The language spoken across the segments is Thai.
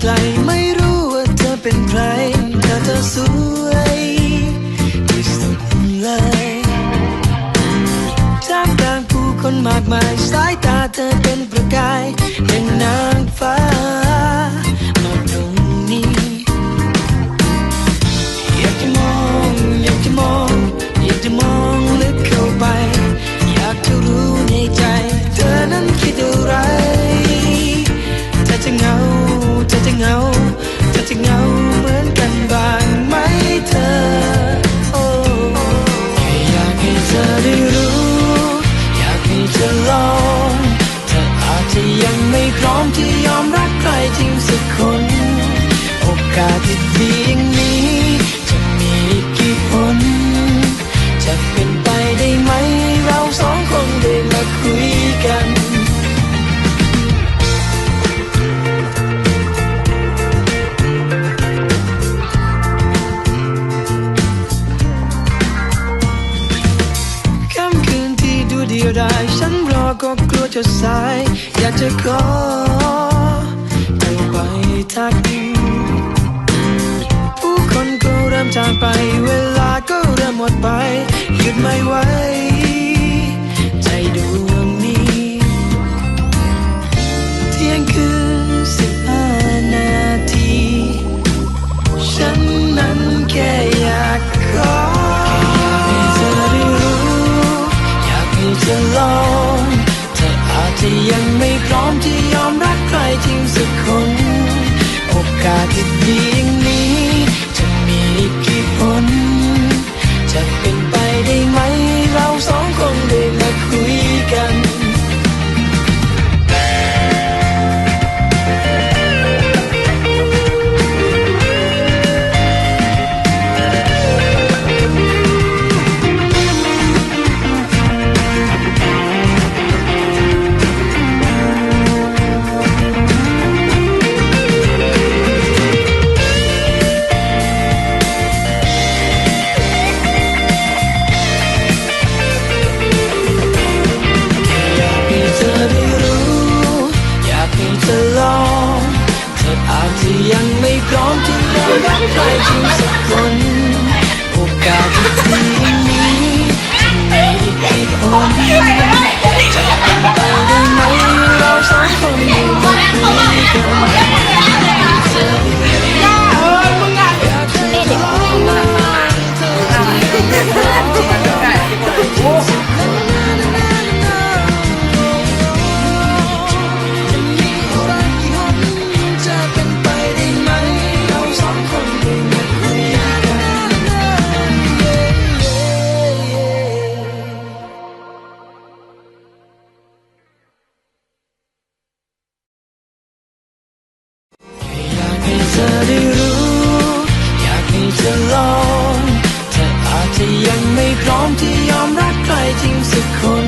ไกลไม่รู้ว่าเธอเป็นใครเธอเธอสวย สิ่งนี้ จะมีกี่คน จะเป็นไปได้ไหม เราสองคนได้มาคุยกันค่ำคืนที่ดูเดียวดายฉันรอก็กลัวจะสาย อยากจะขอ ดไม่ไหวใจดวงนี้ เที่ยงคืนสิบห้านาที ฉันนั้นแค่อยากขอแค่อยากให้เธอได้รู้ อยากให้เธอลองเธออาจจะยังไม่พร้อมที่ยอมรักใครจริงสักคน โอกาสที่ดี รักใครจริงสักคนโอกาสที่ดีนี้จะมีอีกคน ได้รู้ อยากให้เธอลองเธออาจจะยังไม่พร้อมที่ยอมรักใครจริงสักคน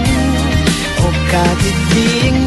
โอกาสที่ดีง